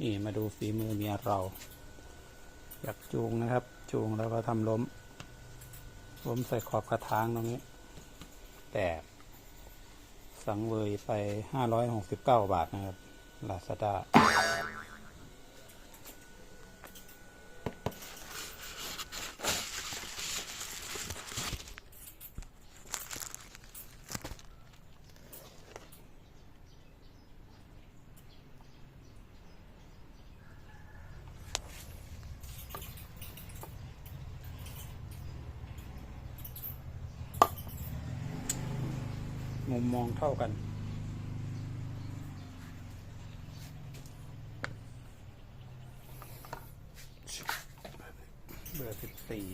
นี่มาดูฝีมือเมียเราอยากจูงนะครับ จูงแล้วก็ทำล้ม ล้มใส่ขอบกระถางตรงนี้ แตก สังเวยไปห้าร้อยหกสิบเก้าบาทนะครับลาซาด้า มุมมองเท่ากัน เบอร์สิบสี่